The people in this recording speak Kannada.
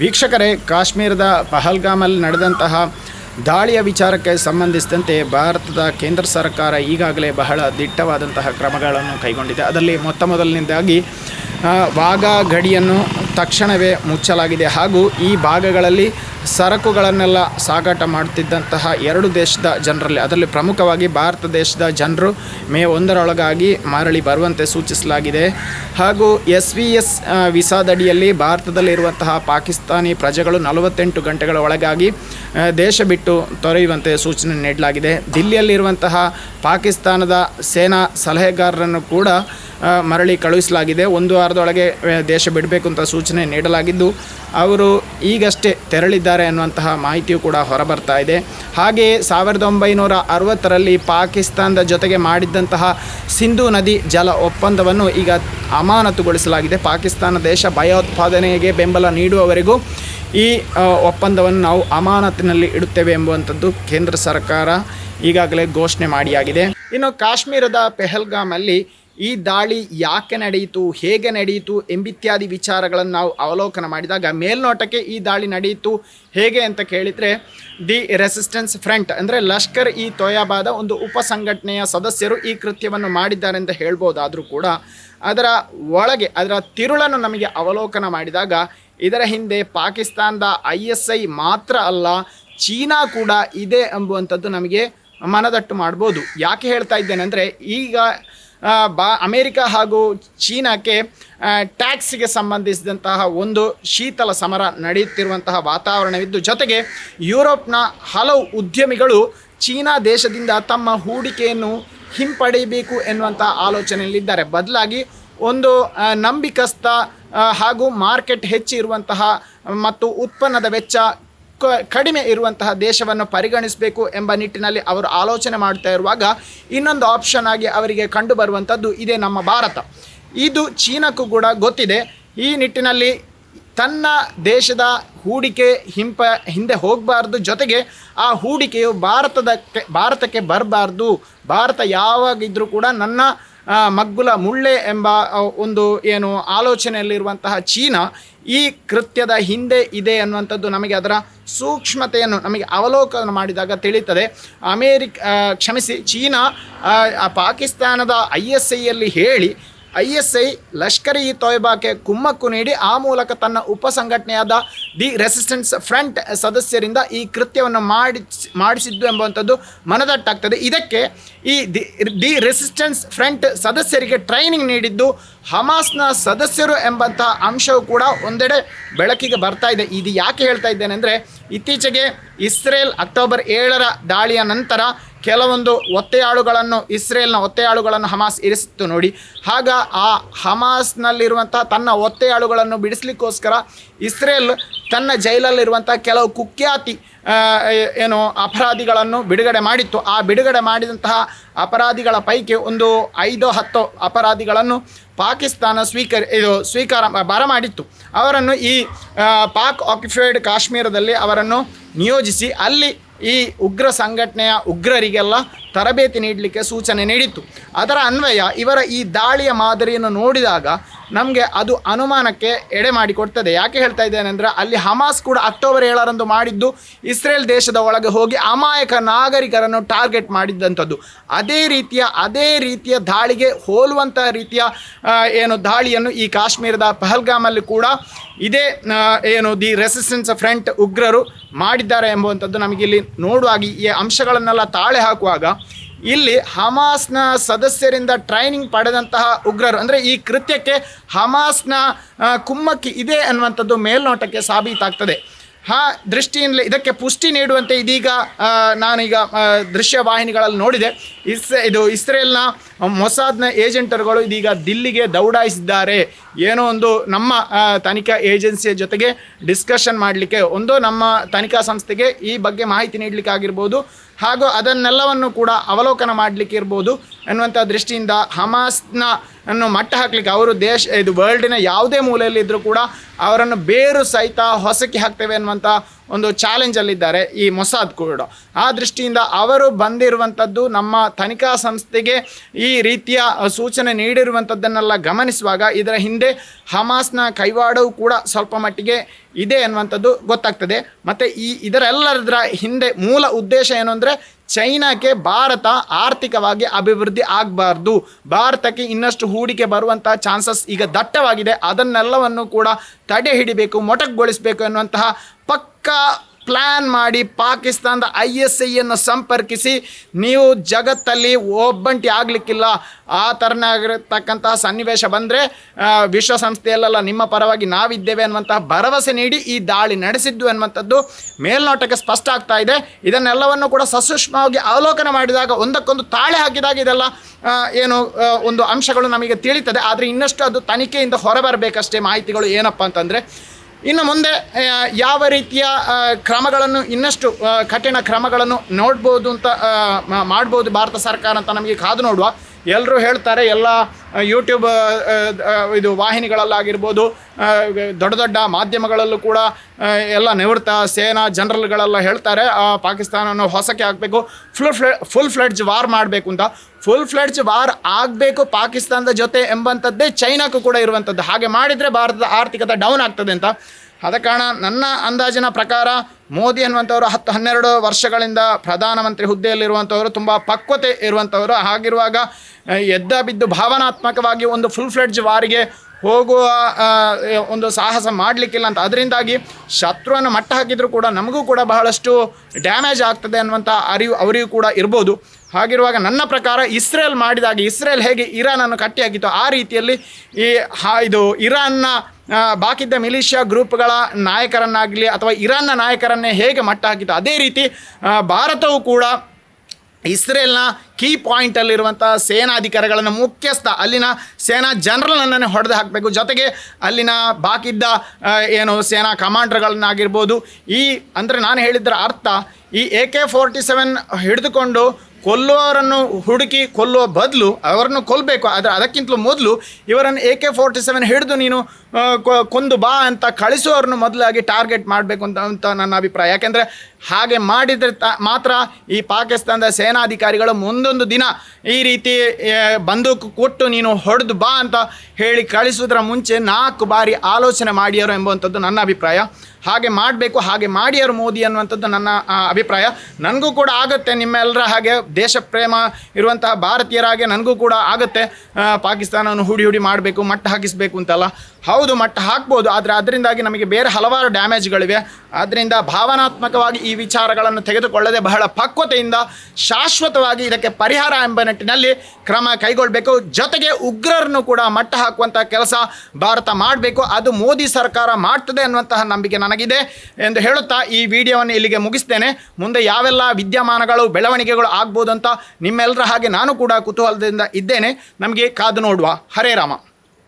ವೀಕ್ಷಕರೇ, ಕಾಶ್ಮೀರದ ಪಹಲ್ಗಾಮಲ್ಲಿ ನಡೆದಂತಹ ದಾಳಿಯ ವಿಚಾರಕ್ಕೆ ಸಂಬಂಧಿಸಿದಂತೆ ಭಾರತದ ಕೇಂದ್ರ ಸರ್ಕಾರ ಈಗಾಗಲೇ ಬಹಳ ದಿಟ್ಟವಾದಂತಹ ಕ್ರಮಗಳನ್ನು ಕೈಗೊಂಡಿದೆ. ಅದರಲ್ಲಿ ಮೊತ್ತ ಮೊದಲನೇದಾಗಿ ವಾಗಾ ಗಡಿಯನ್ನು ತಕ್ಷಣವೇ ಮುಚ್ಚಲಾಗಿದೆ. ಹಾಗೂ ಈ ಭಾಗಗಳಲ್ಲಿ ಸರಕುಗಳನ್ನೆಲ್ಲ ಸಾಗಾಟ ಮಾಡುತ್ತಿದ್ದಂತಹ ಎರಡು ದೇಶದ ಜನರಲ್ಲಿ, ಅದರಲ್ಲಿ ಪ್ರಮುಖವಾಗಿ ಭಾರತ ದೇಶದ ಜನರು ಮೇ ಒಂದರೊಳಗಾಗಿ ಮರಳಿ ಬರುವಂತೆ ಸೂಚಿಸಲಾಗಿದೆ. ಹಾಗೂ ಎಸ್ ವಿ ಎಸ್ ವಿಸಾದಡಿಯಲ್ಲಿ ಭಾರತದಲ್ಲಿರುವಂತಹ ಪಾಕಿಸ್ತಾನಿ ಪ್ರಜೆಗಳು ನಲವತ್ತೆಂಟು ಗಂಟೆಗಳ ಒಳಗಾಗಿ ದೇಶ ಬಿಟ್ಟು ತೊರೆಯುವಂತೆ ಸೂಚನೆ ನೀಡಲಾಗಿದೆ. ದಿಲ್ಲಿಯಲ್ಲಿರುವಂತಹ ಪಾಕಿಸ್ತಾನದ ಸೇನಾ ಸಲಹೆಗಾರರನ್ನು ಕೂಡ ಮರಳಿ ಕಳುಹಿಸಲಾಗಿದೆ. ಒಂದು ವಾರದೊಳಗೆ ದೇಶ ಬಿಡಬೇಕು ಅಂತ ಸೂಚನೆ ನೀಡಲಾಗಿದ್ದು, ಅವರು ಈಗಷ್ಟೇ ತೆರಳಿದ್ದಾರೆ ಅನ್ನುವಂತಹ ಮಾಹಿತಿಯೂ ಕೂಡ ಹೊರಬರ್ತಾ ಇದೆ. ಹಾಗೆಯೇ ಸಾವಿರದ ಒಂಬೈನೂರ ಅರವತ್ತರಲ್ಲಿ ಪಾಕಿಸ್ತಾನದ ಜೊತೆಗೆ ಮಾಡಿದ್ದಂತಹ ಸಿಂಧೂ ನದಿ ಜಲ ಒಪ್ಪಂದವನ್ನು ಈಗ ಅಮಾನತುಗೊಳಿಸಲಾಗಿದೆ. ಪಾಕಿಸ್ತಾನ ದೇಶ ಭಯೋತ್ಪಾದನೆಗೆ ಬೆಂಬಲ ನೀಡುವವರೆಗೂ ಈ ಒಪ್ಪಂದವನ್ನು ನಾವು ಅಮಾನತಿನಲ್ಲಿ ಇಡುತ್ತೇವೆ ಎಂಬುವಂಥದ್ದು ಕೇಂದ್ರ ಸರ್ಕಾರ ಈಗಾಗಲೇ ಘೋಷಣೆ ಮಾಡಿಯಾಗಿದೆ. ಇನ್ನು ಕಾಶ್ಮೀರದ ಪೆಹಲ್ಗಾಮಲ್ಲಿ ಈ ದಾಳಿ ಯಾಕೆ ನಡೆಯಿತು, ಹೇಗೆ ನಡೆಯಿತು ಎಂಬಿತ್ಯಾದಿ ವಿಚಾರಗಳನ್ನು ನಾವು ಅವಲೋಕನ ಮಾಡಿದಾಗ ಮೇಲ್ನೋಟಕ್ಕೆ ಈ ದಾಳಿ ನಡೆಯಿತು ಹೇಗೆ ಅಂತ ಕೇಳಿದರೆ, ದಿ ರೆಸಿಸ್ಟೆನ್ಸ್ ಫ್ರಂಟ್ ಅಂದರೆ ಲಷ್ಕರ್ ಇ ತೊಯಾಬಾದ ಒಂದು ಉಪಸಂಘಟನೆಯ ಸದಸ್ಯರು ಈ ಕೃತ್ಯವನ್ನು ಮಾಡಿದ್ದಾರೆ ಅಂತ ಹೇಳ್ಬೋದಾದರೂ ಕೂಡ ಅದರ ಒಳಗೆ, ಅದರ ತಿರುಳನ್ನು ನಮಗೆ ಅವಲೋಕನ ಮಾಡಿದಾಗ ಇದರ ಹಿಂದೆ ಪಾಕಿಸ್ತಾನದ ಐ ಎಸ್ ಐ ಮಾತ್ರ ಅಲ್ಲ, ಚೀನಾ ಕೂಡ ಇದೆ ಎಂಬುವಂಥದ್ದು ನಮಗೆ ಮನದಟ್ಟು ಮಾಡ್ಬೋದು. ಯಾಕೆ ಹೇಳ್ತಾ ಇದ್ದೇನೆ ಅಂದರೆ ಈಗ ಬಾ, ಅಮೇರಿಕ ಹಾಗೂ ಚೀನಾಕ್ಕೆ ಟ್ಯಾಕ್ಸ್ಗೆ ಸಂಬಂಧಿಸಿದಂತಹ ಒಂದು ಶೀತಲ ಸಮರ ನಡೆಯುತ್ತಿರುವಂತಹ ವಾತಾವರಣವಿದ್ದು, ಜೊತೆಗೆ ಯುರೋಪ್ನ ಹಲವು ಉದ್ಯಮಿಗಳು ಚೀನಾ ದೇಶದಿಂದ ತಮ್ಮ ಹೂಡಿಕೆಯನ್ನು ಹಿಂಪಡೆಯಬೇಕು ಎನ್ನುವಂತಹ ಆಲೋಚನೆಯಲ್ಲಿದ್ದಾರೆ. ಬದಲಾಗಿ ಒಂದು ನಂಬಿಕಸ್ಥ ಹಾಗೂ ಮಾರ್ಕೆಟ್ ಹೆಚ್ಚಿರುವಂತಹ ಮತ್ತು ಉತ್ಪನ್ನದ ವೆಚ್ಚ ಕಡಿಮೆ ಇರುವಂತಹ ದೇಶವನ್ನು ಪರಿಗಣಿಸಬೇಕು ಎಂಬ ನಿಟ್ಟಿನಲ್ಲಿ ಅವರು ಆಲೋಚನೆ ಮಾಡ್ತಾ ಇರುವಾಗ ಇನ್ನೊಂದು ಆಪ್ಷನ್ ಆಗಿ ಅವರಿಗೆ ಕಂಡು ಬರುವಂಥದ್ದು ಇದೇ ನಮ್ಮ ಭಾರತ. ಇದು ಚೀನಾಕ್ಕೂ ಕೂಡ ಗೊತ್ತಿದೆ. ಈ ನಿಟ್ಟಿನಲ್ಲಿ ತನ್ನ ದೇಶದ ಹೂಡಿಕೆ ಹಿಂಪ ಹಿಂದೆ ಹೋಗಬಾರ್ದು ಜೊತೆಗೆ ಆ ಹೂಡಿಕೆಯು ಭಾರತದ ಭಾರತಕ್ಕೆ ಬರಬಾರ್ದು. ಭಾರತ ಯಾವಾಗಿದ್ದರೂ ಕೂಡ ನನ್ನ ಮಗ್ಗುಲ ಮುಳ್ಳೆ ಎಂಬ ಒಂದು ಏನು ಆಲೋಚನೆಯಲ್ಲಿರುವಂತಹ ಚೀನಾ ಈ ಕೃತ್ಯದ ಹಿಂದೆ ಇದೆ ಅನ್ನುವಂಥದ್ದು ನಮಗೆ ಅದರ ಸೂಕ್ಷ್ಮತೆಯನ್ನು, ನಮಗೆ ಅವಲೋಕನ ಮಾಡಿದಾಗ ತಿಳಿಯುತ್ತದೆ. ಅಮೇರಿಕ ಕ್ಷಮಿಸಿ, ಚೀನಾ ಪಾಕಿಸ್ತಾನದ ಐ ಎಸ್ ಐಯಲ್ಲಿ ಹೇಳಿ ಐ ಎಸ್ ಐ ಲಷ್ಕರ್ ತೊಯ್ಬಾಕ್ಕೆ ಕುಮ್ಮಕ್ಕು ನೀಡಿ ಆ ಮೂಲಕ ತನ್ನ ಉಪ ಸಂಘಟನೆಯಾದ ದಿ ರೆಸಿಸ್ಟೆನ್ಸ್ ಫ್ರಂಟ್ ಸದಸ್ಯರಿಂದ ಈ ಕೃತ್ಯವನ್ನು ಮಾಡಿ ಮಾಡಿಸಿದ್ದು ಎಂಬುವಂಥದ್ದು ಮನದಟ್ಟಾಗ್ತದೆ. ಇದಕ್ಕೆ ಈ ದಿ ದಿ ರೆಸಿಸ್ಟೆನ್ಸ್ ಫ್ರಂಟ್ ಸದಸ್ಯರಿಗೆ ಟ್ರೈನಿಂಗ್ ನೀಡಿದ್ದು ಹಮಾಸ್ನ ಸದಸ್ಯರು ಎಂಬಂತಹ ಅಂಶವು ಕೂಡ ಒಂದೆಡೆ ಬೆಳಕಿಗೆ ಬರ್ತಾ ಇದೆ. ಇದು ಯಾಕೆ ಹೇಳ್ತಾ ಇದ್ದೇನೆ ಅಂದರೆ, ಇತ್ತೀಚೆಗೆ ಇಸ್ರೇಲ್ ಅಕ್ಟೋಬರ್ ಏಳರ ದಾಳಿಯ ನಂತರ ಕೆಲವೊಂದು ಒತ್ತೆಯಾಳುಗಳನ್ನು, ಇಸ್ರೇಲ್ನ ಒತ್ತೆಯಾಳುಗಳನ್ನು ಹಮಾಸ್ ಇರಿಸಿತ್ತು ನೋಡಿ. ಆಗ ಆ ಹಮಾಸ್ನಲ್ಲಿರುವಂತಹ ತನ್ನ ಒತ್ತೆಯಾಳುಗಳನ್ನು ಬಿಡಿಸ್ಲಿಕ್ಕೋಸ್ಕರ ಇಸ್ರೇಲ್ ತನ್ನ ಜೈಲಲ್ಲಿರುವಂಥ ಕೆಲವು ಕುಖ್ಯಾತಿ ಏನು ಅಪರಾಧಿಗಳನ್ನು ಬಿಡುಗಡೆ ಮಾಡಿತ್ತು. ಆ ಬಿಡುಗಡೆ ಮಾಡಿದಂತಹ ಅಪರಾಧಿಗಳ ಪೈಕಿ ಒಂದು ಐದು, ಹತ್ತು ಅಪರಾಧಿಗಳನ್ನು ಪಾಕಿಸ್ತಾನ ಸ್ವೀಕರಿ, ಇದು ಸ್ವೀಕಾರ ಬರಮಾಡಿತ್ತು ಅವರನ್ನು ಈ ಪಾಕ್ ಆಕ್ಯುಪೈಡ್ ಕಾಶ್ಮೀರದಲ್ಲಿ ಅವರನ್ನು ನಿಯೋಜಿಸಿ ಅಲ್ಲಿ ಈ ಉಗ್ರ ಸಂಘಟನೆಯ ಉಗ್ರರಿಗೆಲ್ಲ ತರಬೇತಿ ನೀಡಲಿಕ್ಕೆ ಸೂಚನೆ ನೀಡಿತ್ತು. ಅದರ ಅನ್ವಯ ಇವರ ಈ ದಾಳಿಯ ಮಾದರಿಯನ್ನು ನೋಡಿದಾಗ ನಮಗೆ ಅದು ಅನುಮಾನಕ್ಕೆ ಎಡೆ ಮಾಡಿಕೊಡ್ತದೆ ಯಾಕೆ ಹೇಳ್ತಾ ಇದ್ದೇನೆ ಅಂದರೆ ಅಲ್ಲಿ ಹಮಾಸ್ ಕೂಡ ಅಕ್ಟೋಬರ್ ಏಳರಂದು ಮಾಡಿದ್ದು. ಇಸ್ರೇಲ್ ದೇಶದ ಒಳಗೆ ಹೋಗಿ ಅಮಾಯಕ ನಾಗರಿಕರನ್ನು ಟಾರ್ಗೆಟ್ ಮಾಡಿದ್ದಂಥದ್ದು. ಅದೇ ರೀತಿಯ ಅದೇ ರೀತಿಯ ದಾಳಿಗೆ ಹೋಲುವಂಥ ರೀತಿಯ ಏನು ದಾಳಿಯನ್ನು ಈ ಕಾಶ್ಮೀರದ ಪಹಲ್ಗಾಮಲ್ಲಿ ಕೂಡ ಇದೇ ಏನು ದಿ ರೆಸಿಸ್ಟೆನ್ಸ್ ಫ್ರಂಟ್ ಉಗ್ರರು ಮಾಡಿದ್ದಾರೆ ಎಂಬುವಂಥದ್ದು ನಮಗಿಲ್ಲಿ ನೋಡುವಾಗಿ ಈ ಅಂಶಗಳನ್ನೆಲ್ಲ ತಾಳೆ ಹಾಕುವಾಗ ಇಲ್ಲಿ ಹಮಾಸ್ನ ಸದಸ್ಯರಿಂದ ಟ್ರೈನಿಂಗ್ ಪಡೆದಂತಹ ಉಗ್ರರು, ಅಂದರೆ ಈ ಕೃತ್ಯಕ್ಕೆ ಹಮಾಸ್ನ ಕುಮ್ಮಕ್ಕಿ ಇದೆ ಅನ್ನುವಂಥದ್ದು ಮೇಲ್ನೋಟಕ್ಕೆ ಸಾಬೀತಾಗ್ತದೆ. ಆ ದೃಷ್ಟಿಯಿಂದಲೇ ಇದಕ್ಕೆ ಪುಷ್ಟಿ ನೀಡುವಂತೆ ಇದೀಗ ನಾನೀಗ ದೃಶ್ಯವಾಹಿನಿಗಳಲ್ಲಿ ನೋಡಿದೆ. ಇಸ್, ಇದು ಇಸ್ರೇಲ್ನ ಮೊಸಾದ್ನ ಏಜೆಂಟರುಗಳು ಇದೀಗ ದಿಲ್ಲಿಗೆ ದೌಡಾಯಿಸಿದ್ದಾರೆ. ಏನೋ ಒಂದು ನಮ್ಮ ತನಿಖಾ ಏಜೆನ್ಸಿಯ ಜೊತೆಗೆ ಡಿಸ್ಕಷನ್ ಮಾಡಲಿಕ್ಕೆ, ಒಂದು ನಮ್ಮ ತನಿಖಾ ಸಂಸ್ಥೆಗೆ ಈ ಬಗ್ಗೆ ಮಾಹಿತಿ ನೀಡಲಿಕ್ಕೆ ಆಗಿರ್ಬೋದು ಹಾಗೂ ಅದನ್ನೆಲ್ಲವನ್ನು ಕೂಡ ಅವಲೋಕನ ಮಾಡಲಿಕ್ಕೆ ಇರ್ಬೋದು ಎನ್ನುವಂಥ ದೃಷ್ಟಿಯಿಂದ ಹಮಾಸ್ನ ಅನ್ನು ಮಟ್ಟ ಹಾಕಲಿಕ್ಕೆ ಅವರು ದೇಶ, ಇದು ವರ್ಲ್ಡಿನ ಯಾವುದೇ ಮೂಲೆಯಲ್ಲಿದ್ದರೂ ಕೂಡ ಅವರನ್ನು ಬೇರು ಸಹಿತ ಹೊಸಕಿ ಹಾಕ್ತೇವೆ ಅನ್ನುವಂಥ ಒಂದು ಚಾಲೆಂಜಲ್ಲಿದ್ದಾರೆ ಈ ಮೊಸಾದ್ ಕೂಡ. ಆ ದೃಷ್ಟಿಯಿಂದ ಅವರು ಬಂದಿರುವಂಥದ್ದು ನಮ್ಮ ತನಿಖಾ ಸಂಸ್ಥೆಗೆ ಈ ರೀತಿಯ ಸೂಚನೆ ನೀಡಿರುವಂಥದ್ದನ್ನೆಲ್ಲ ಗಮನಿಸುವಾಗ ಇದರ ಹಿಂದೆ ಹಮಾಸ್ನ ಕೈವಾಡವು ಕೂಡ ಸ್ವಲ್ಪ ಮಟ್ಟಿಗೆ ಇದೆ ಅನ್ನುವಂಥದ್ದು ಗೊತ್ತಾಗ್ತದೆ. ಮತ್ತು ಈ ಇದರೆಲ್ಲದರ ಹಿಂದೆ ಮೂಲ ಉದ್ದೇಶ ಏನು ಅಂದರೆ ಚೈನಾಕ್ಕೆ ಭಾರತ ಆರ್ಥಿಕವಾಗಿ ಅಭಿವೃದ್ಧಿ ಆಗಬಾರ್ದು. ಭಾರತಕ್ಕೆ ಇನ್ನಷ್ಟು ಹೂಡಿಕೆ ಬರುವಂಥ ಚಾನ್ಸಸ್ ಈಗ ದಟ್ಟವಾಗಿದೆ. ಅದನ್ನೆಲ್ಲವನ್ನು ಕೂಡ ತಡೆ ಹಿಡಿಬೇಕು ಮೊಟಕ್ಗೊಳಿಸಬೇಕು ಎನ್ನುವಂತಹ ಪಕ್ಕಾ ಪ್ಲ್ಯಾನ್ ಮಾಡಿ ಪಾಕಿಸ್ತಾನದ ಐ ಎಸ್ ಐಯನ್ನು ಸಂಪರ್ಕಿಸಿ, ನೀವು ಜಗತ್ತಲ್ಲಿ ಒಬ್ಬಂಟಿ ಆಗಲಿಕ್ಕಿಲ್ಲ. ಆ ಥರನಾಗಿರತಕ್ಕಂತಹ ಸನ್ನಿವೇಶ ಬಂದರೆ ವಿಶ್ವಸಂಸ್ಥೆಯಲ್ಲೆಲ್ಲ ನಿಮ್ಮ ಪರವಾಗಿ ನಾವಿದ್ದೇವೆ ಅನ್ನುವಂತಹ ಭರವಸೆ ನೀಡಿ ಈ ದಾಳಿ ನಡೆಸಿದ್ದು ಅನ್ನುವಂಥದ್ದು ಮೇಲ್ನೋಟಕ್ಕೆ ಸ್ಪಷ್ಟ ಆಗ್ತಾ ಇದೆ. ಇದನ್ನೆಲ್ಲವನ್ನು ಕೂಡ ಸಸೂಕ್ಷ್ಮವಾಗಿ ಅವಲೋಕನ ಮಾಡಿದಾಗ, ಒಂದಕ್ಕೊಂದು ತಾಳೆ ಹಾಕಿದಾಗ ಇದೆಲ್ಲ ಏನು ಒಂದು ಅಂಶಗಳು ನಮಗೆ ತಿಳಿತದೆ. ಆದರೆ ಇನ್ನಷ್ಟು ಅದು ತನಿಖೆಯಿಂದ ಹೊರಬರಬೇಕಷ್ಟೇ ಮಾಹಿತಿಗಳು ಏನಪ್ಪ ಅಂತಂದರೆ ಇನ್ನು ಮುಂದೆ ಯಾವ ರೀತಿಯ ಕ್ರಮಗಳನ್ನು, ಇನ್ನಷ್ಟು ಕಠಿಣ ಕ್ರಮಗಳನ್ನು ನೋಡ್ಬೋದು ಅಂತ ಮಾಡ್ಬೋದು ಭಾರತ ಸರ್ಕಾರ ಅಂತ ನಮಗೆ ಕಾದು ನೋಡುವ ಎಲ್ಲರೂ ಹೇಳ್ತಾರೆ, ಎಲ್ಲ ಯೂಟ್ಯೂಬ್ ಇದು ವಾಹಿನಿಗಳಲ್ಲಾಗಿರ್ಬೋದು ದೊಡ್ಡ ದೊಡ್ಡ ಮಾಧ್ಯಮಗಳಲ್ಲೂ ಕೂಡ ಎಲ್ಲ ನಿವೃತ್ತ, ಸೇನಾ ಜನರಲ್ಗಳೆಲ್ಲ ಹೇಳ್ತಾರೆ ಪಾಕಿಸ್ತಾನವನ್ನು ಹೊಸಕ್ಕೆ ಹಾಕಬೇಕು ಫುಲ್ ಫ್ಲೆ ಫುಲ್ ಫ್ಲೆಡ್ಜ್ ವಾರ್ ಮಾಡಬೇಕು ಅಂತ. ಫುಲ್ ಫ್ಲೆಡ್ಜ್ ವಾರ್ ಆಗಬೇಕು ಪಾಕಿಸ್ತಾನದ ಜೊತೆ ಎಂಬಂಥದ್ದೇ ಚೈನಾಕ್ಕೂ ಕೂಡ ಇರುವಂಥದ್ದು. ಹಾಗೆ ಮಾಡಿದರೆ ಭಾರತದ ಆರ್ಥಿಕತೆ ಡೌನ್ ಆಗ್ತದೆ ಅಂತ. ಆದ ಕಾರಣ ನನ್ನ ಅಂದಾಜಿನ ಪ್ರಕಾರ ಮೋದಿ ಅನ್ನುವಂಥವರು ಹತ್ತು ಹನ್ನೆರಡು ವರ್ಷಗಳಿಂದ ಪ್ರಧಾನಮಂತ್ರಿ ಹುದ್ದೆಯಲ್ಲಿರುವಂಥವರು, ತುಂಬ ಪಕ್ವತೆ ಇರುವಂಥವರು. ಹಾಗಿರುವಾಗ ಎದ್ದ ಬಿದ್ದು ಭಾವನಾತ್ಮಕವಾಗಿ ಒಂದು ಫುಲ್ ಫ್ಲೆಡ್ಜ್ ವಾರಿಗೆ ಹೋಗುವ ಒಂದು ಸಾಹಸ ಮಾಡಲಿಕ್ಕಿಲ್ಲ ಅಂತ. ಅದರಿಂದಾಗಿ ಶತ್ರುವನ್ನು ಮಟ್ಟ ಹಾಕಿದರೂ ಕೂಡ ನಮಗೂ ಕೂಡ ಬಹಳಷ್ಟು ಡ್ಯಾಮೇಜ್ ಆಗ್ತದೆ ಅನ್ನುವಂಥ ಅರಿವು ಅವರಿಗೂ ಕೂಡ ಇರ್ಬೋದು. ಹಾಗಿರುವಾಗ ನನ್ನ ಪ್ರಕಾರ ಇಸ್ರೇಲ್ ಮಾಡಿದಾಗ ಇಸ್ರೇಲ್ ಹೇಗೆ ಇರಾನನ್ನು ಕಟ್ಟಿಯಾಗಿತ್ತು ಆ ರೀತಿಯಲ್ಲಿ ಈ ಇದು ಇರಾನ್ನ ಬಾಕಿದ್ದ ಮಿಲಿಷಿಯಾ ಗ್ರೂಪ್ಗಳ ನಾಯಕರನ್ನಾಗಲಿ ಅಥವಾ ಇರಾನ್ನ ನಾಯಕರನ್ನೇ ಹೇಗೆ ಮಟ್ಟ ಹಾಕಿತ್ತು ಅದೇ ರೀತಿ ಭಾರತವು ಕೂಡ ಇಸ್ರೇಲ್ನ ಕೀ ಪಾಯಿಂಟಲ್ಲಿರುವಂಥ ಸೇನಾಧಿಕಾರಿಗಳನ್ನು ಮುಖ್ಯಸ್ಥ, ಅಲ್ಲಿನ ಸೇನಾ ಜನರಲ್ನನ್ನೇ ಹೊಡೆದು ಹಾಕಬೇಕು. ಜೊತೆಗೆ ಅಲ್ಲಿನ ಬಾಕಿದ್ದ ಏನು ಸೇನಾ ಕಮಾಂಡರ್ಗಳನ್ನಾಗಿರ್ಬೋದು. ಈ, ಅಂದರೆ ನಾನು ಹೇಳಿದ್ದರ ಅರ್ಥ, ಈ ಎ ಕೆ ಫೋರ್ಟಿ ಸೆವೆನ್ ಹಿಡಿದುಕೊಂಡು ಕೊಲ್ಲುವವರನ್ನು ಹುಡುಕಿ ಕೊಲ್ಲುವ ಬದಲು ಅವರನ್ನು ಕೊಲ್ಲಬೇಕು ಆದರೆ ಅದಕ್ಕಿಂತಲೂ ಮೊದಲು ಇವರನ್ನು ಎ ಕೆ ಫೋರ್ಟಿ ಸೆವೆನ್ ಹಿಡಿದು ನೀನು ಕೊಂದು ಬಾ ಅಂತ ಕಳಿಸುವವ್ರನ್ನು ಮೊದಲಾಗಿ ಟಾರ್ಗೆಟ್ ಮಾಡಬೇಕು ಅಂತ ಅಂತ ನನ್ನ ಅಭಿಪ್ರಾಯ. ಯಾಕೆಂದರೆ ಹಾಗೆ ಮಾಡಿದರೆ ಮಾತ್ರ ಈ ಪಾಕಿಸ್ತಾನದ ಸೇನಾಧಿಕಾರಿಗಳು ಮುಂದೊಂದು ದಿನ ಈ ರೀತಿ ಬಂದೂಕು ಕೊಟ್ಟು ನೀನು ಹೊಡೆದು ಬಾ ಅಂತ ಹೇಳಿ ಕಳಿಸುವುದರ ಮುಂಚೆ ನಾಲ್ಕು ಬಾರಿ ಆಲೋಚನೆ ಮಾಡಿಯರು ಎಂಬುವಂಥದ್ದು ನನ್ನ ಅಭಿಪ್ರಾಯ. ಹಾಗೆ ಮಾಡಬೇಕು, ಹಾಗೆ ಮಾಡಿಯರು ಮೋದಿ ಅನ್ನುವಂಥದ್ದು ನನ್ನ ಅಭಿಪ್ರಾಯ. ನನಗೂ ಕೂಡ ಆಗುತ್ತೆ, ನಿಮ್ಮೆಲ್ಲರ ಹಾಗೆ ದೇಶ ಪ್ರೇಮ ಇರುವಂತಹ ಭಾರತೀಯರಾಗೆ ನನಗೂ ಕೂಡ ಆಗುತ್ತೆ. ಪಾಕಿಸ್ತಾನವನ್ನು ಹುಡಿ ಹುಡಿ ಮಾಡಬೇಕು, ಮಟ್ಟ ಹಾಕಿಸಬೇಕು ಅಂತಲ್ಲ. ಹೌದು, ಮಟ್ಟ ಹಾಕ್ಬೋದು, ಆದರೆ ಅದರಿಂದಾಗಿ ನಮಗೆ ಬೇರೆ ಹಲವಾರು ಡ್ಯಾಮೇಜ್ಗಳಿವೆ ಆದ್ದರಿಂದ ಭಾವನಾತ್ಮಕವಾಗಿ ಈ ವಿಚಾರಗಳನ್ನು ತೆಗೆದುಕೊಳ್ಳದೆ ಬಹಳ ಪಕ್ವತೆಯಿಂದ ಶಾಶ್ವತವಾಗಿ ಇದಕ್ಕೆ ಪರಿಹಾರ ಎಂಬ ನಿಟ್ಟಿನಲ್ಲಿ ಕ್ರಮ ಕೈಗೊಳ್ಳಬೇಕು ಜೊತೆಗೆ ಉಗ್ರರನ್ನು ಕೂಡ ಮಟ್ಟ ಹಾಕುವಂಥ ಕೆಲಸ ಭಾರತ ಮಾಡಬೇಕು. ಅದು ಮೋದಿ ಸರ್ಕಾರ ಮಾಡ್ತದೆ ಅನ್ನುವಂತಹ ನಂಬಿಕೆ ನನಗಿದೆ ಎಂದು ಹೇಳುತ್ತಾ ಈ ವಿಡಿಯೋವನ್ನು ಇಲ್ಲಿಗೆ ಮುಗಿಸ್ತೇನೆ. ಮುಂದೆ ಯಾವೆಲ್ಲ ವಿದ್ಯಮಾನಗಳು, ಬೆಳವಣಿಗೆಗಳು ಆಗ್ಬೋದು ಅಂತ ನಿಮ್ಮೆಲ್ಲರ ಹಾಗೆ ನಾನು ಕೂಡ ಕುತೂಹಲದಿಂದ ಇದ್ದೇನೆ. ನಮಗೆ ಕಾದು ನೋಡುವ. ಹರೇ ರಾಮ.